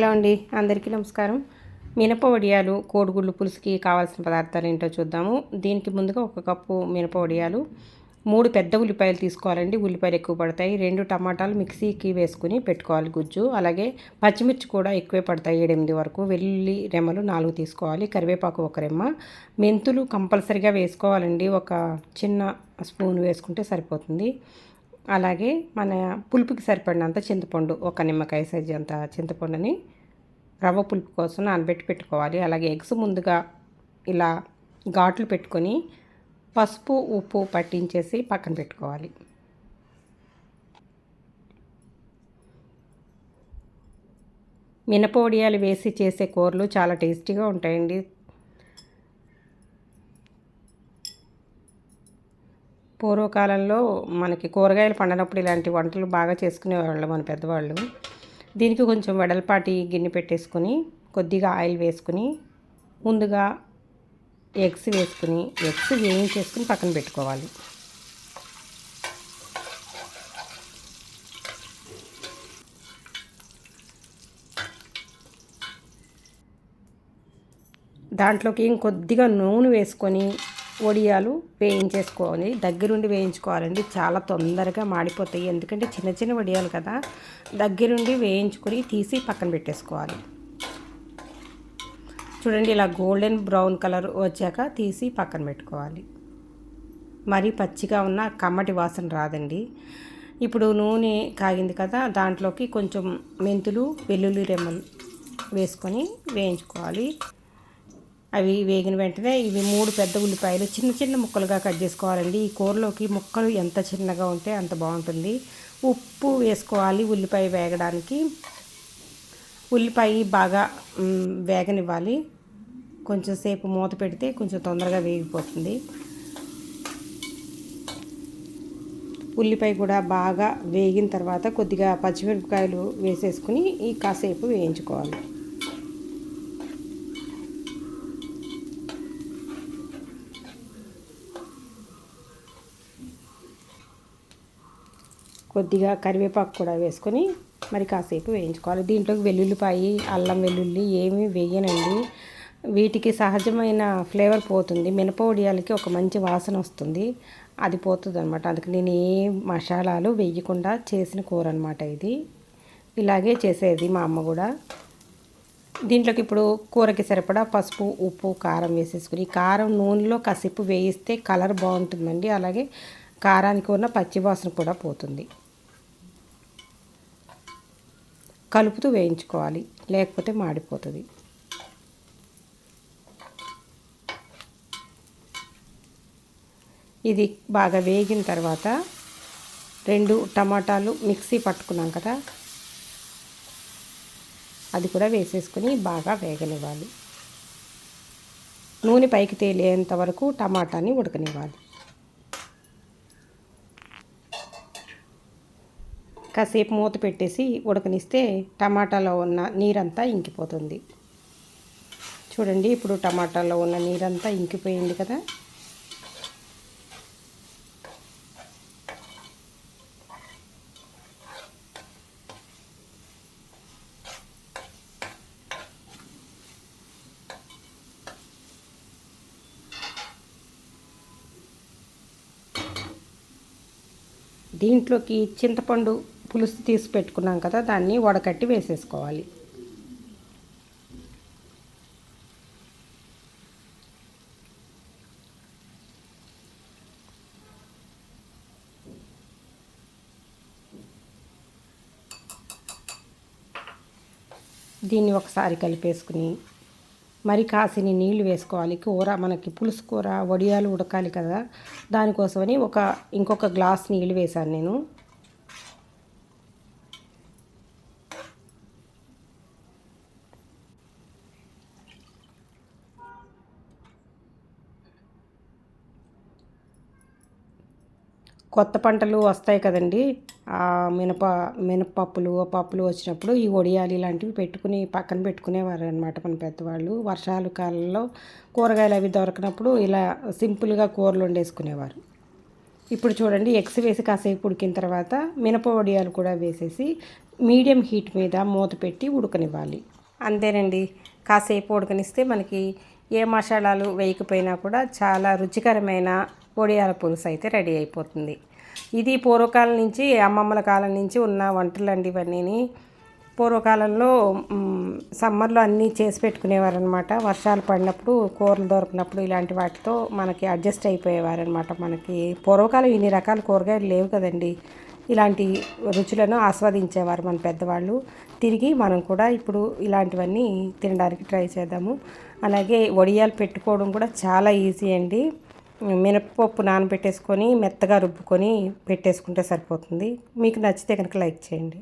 Hello అండి. అందరికీ నమస్కారం. మినప వడియాలు కోడిగుళ్ళు పులుసుకి కావాల్సిన పదార్థాలు ఏంటో చూద్దాము. దీనికి ముందుగా ఒక కప్పు మినప వడియాలు మూడు పెద్ద ఉల్లిపాయలు తీసుకోవాలండి. ఉల్లిపాయలు ఎక్కువ పడతాయి. రెండు టమాటాలు మిక్సీకి వేసుకుని పెట్టుకోవాలి గుజ్జు. అలాగే పచ్చిమిర్చి కూడా ఎక్కువే పడతాయి ఏడెనిమిది వరకు. వెల్లుల్లి రెమ్మలు నాలుగు తీసుకోవాలి. కరివేపాకు ఒక రెమ్మ. మెంతులు కంపల్సరిగా వేసుకోవాలండి. ఒక చిన్న స్పూన్ వేసుకుంటే సరిపోతుంది. అలాగే మన పులుపుకి సరిపడినంత చింతపండు ఒక నిమ్మకాయ సైజు అంత చింతపండుని రవ్వ పులుపు కోసం నానబెట్టి పెట్టుకోవాలి. అలాగే ఎగ్స్ ముందుగా ఇలా ఘాట్లు పెట్టుకొని పసుపు ఉప్పు పట్టించేసి పక్కన పెట్టుకోవాలి. మినపొడియాలు వేసి చేసే కూరలు చాలా టేస్టీగా ఉంటాయండి. పూర్వకాలంలో మనకి కూరగాయలు పండినప్పుడు ఇలాంటి వంటలు బాగా చేసుకునేవాళ్ళు మన పెద్దవాళ్ళు. దీనికి కొంచెం వెడల్పాటి గిన్నె పెట్టేసుకొని కొద్దిగా ఆయిల్ వేసుకుని ముందుగా ఎగ్స్ వేసుకుని ఎగ్స్ వేయించేసుకుని పక్కన పెట్టుకోవాలి. దాంట్లోకి ఇంకొద్దిగా నూనె వేసుకొని వడియాలు వేయించేసుకోవాలి. దగ్గరుండి వేయించుకోవాలండి. చాలా తొందరగా మాడిపోతాయి. ఎందుకంటే చిన్న చిన్న వడియాలు కదా. దగ్గరుండి వేయించుకొని తీసి పక్కన పెట్టేసుకోవాలి. చూడండి ఇలా గోల్డెన్ బ్రౌన్ కలర్ వచ్చాక తీసి పక్కన పెట్టుకోవాలి. మరీ పచ్చిగా ఉన్న కమ్మటి వాసన రాదండి. ఇప్పుడు నూనె కాగింది కదా దాంట్లోకి కొంచెం మెంతులు వెల్లుల్లి రెమ్మలు వేసుకొని వేయించుకోవాలి. అవి వేగిన వెంటనే ఇవి మూడు పెద్ద ఉల్లిపాయలు చిన్న చిన్న ముక్కలుగా కట్ చేసుకోవాలండి. ఈ కూరలోకి ముక్కలు ఎంత చిన్నగా ఉంటే అంత బాగుంటుంది. ఉప్పు వేసుకోవాలి ఉల్లిపాయ వేగడానికి. ఉల్లిపాయ బాగా వేగనివ్వాలి. కొంచెం సేపు మూత పెడితే కొంచెం తొందరగా వేగిపోతుంది. ఉల్లిపాయ కూడా బాగా వేగిన తర్వాత కొద్దిగా పచ్చిమిరపకాయలు వేసేసుకుని ఈ కాసేపు వేయించుకోవాలి. కొద్దిగా కరివేపాకు కూడా వేసుకొని మరి కాసేపు వేయించుకోవాలి. దీంట్లోకి వెల్లుల్లిపాయి అల్లం వెల్లుల్లి ఏమీ వేయనండి. వీటికి సహజమైన ఫ్లేవర్ పోతుంది. మినపొడియాలకి ఒక మంచి వాసన వస్తుంది. అది పోతుంది అనమాట అందుకు నేను ఏ మసాలాలు వేయకుండా చేసిన కూర అనమాట ఇది. ఇలాగే చేసేది మా అమ్మ కూడా. దీంట్లోకి ఇప్పుడు కూరకి సరిపడా పసుపు ఉప్పు కారం వేసేసుకుని కారం నూనెలో కసిపు వేయిస్తే కలర్ బాగుంటుందండి. అలాగే కారానికి ఉన్న పచ్చివాసన కూడా పోతుంది. కలుపుతూ వేయించుకోవాలి. లేకపోతే మాడిపోతుంది. ఇది బాగా వేగిన తర్వాత రెండు టమాటాలు మిక్సీ పట్టుకున్నాం కదా. అది కూడా వేసేసుకుని బాగా వేగనివ్వాలి. నూనె పైకి తేలేంత వరకు టమాటాని ఉడకనివ్వాలి. కాసేపు మూత పెట్టేసి ఉడకనిస్తే టమాటాలో ఉన్న నీరంతా ఇంకిపోతుంది. చూడండి ఇప్పుడు టమాటాలో ఉన్న నీరంతా ఇంకిపోయింది కదా. దీంట్లోకి చింతపండు పులుసు తీసి పెట్టుకున్నాం కదా దాన్ని వడకట్టి వేసేసుకోవాలి. దీన్ని ఒకసారి కలిపేసుకుని మరి కాసిని నీళ్ళు వేసుకోవాలి. కూర మనకి పులుసు కూర వడియాలు ఉడకాలి కదా దానికోసమని ఒక ఇంకొక గ్లాస్ నీళ్ళు వేశాను నేను. కొత్త పంటలు వస్తాయి కదండి. మినప మినపప్పులు పప్పులు వచ్చినప్పుడు ఈ ఒడియాలు ఇలాంటివి పెట్టుకుని పక్కన పెట్టుకునేవారు అనమాట మన పెద్దవాళ్ళు. వర్షాలు కాలంలో కూరగాయలు అవి దొరకనప్పుడు ఇలా సింపుల్గా కూరలు వండేసుకునేవారు. ఇప్పుడు చూడండి ఎగ్స్ వేసి కాసేపు ఉడికిన తర్వాత మినప వడియాలు కూడా వేసేసి మీడియం హీట్ మీద మూత పెట్టి ఉడకనివ్వాలి. అంతేనండి. కాసేపు ఉడకనిస్తే మనకి ఏ మసాలాలు వేయకపోయినా కూడా చాలా రుచికరమైన వడియాల పులుసు అయితే రెడీ అయిపోతుంది. ఇది పూర్వకాలం నుంచి అమ్మమ్మల కాలం నుంచి ఉన్న వంటలు అండి ఇవన్నీ పూర్వకాలంలో సమ్మర్లో అన్నీ చేసి పెట్టుకునేవారనమాట వర్షాలు పడినప్పుడు కూరలు దొరికినప్పుడు ఇలాంటి వాటితో మనకి అడ్జస్ట్ అయిపోయేవారనమాట మనకి. పూర్వకాలం ఇన్ని రకాల కూరగాయలు లేవు కదండి. ఇలాంటి రుచులను ఆస్వాదించేవారు మన పెద్దవాళ్ళు. తిరిగి మనం కూడా ఇప్పుడు ఇలాంటివన్నీ తినడానికి ట్రై చేద్దాము. అలాగే వడియాలు పెట్టుకోవడం కూడా చాలా ఈజీ అండి. మినపప్పు నానబెట్టేసుకొని మెత్తగా రుబ్బుకొని పెట్టేసుకుంటే సరిపోతుంది. మీకు నచ్చితే కనుక లైక్ చేయండి.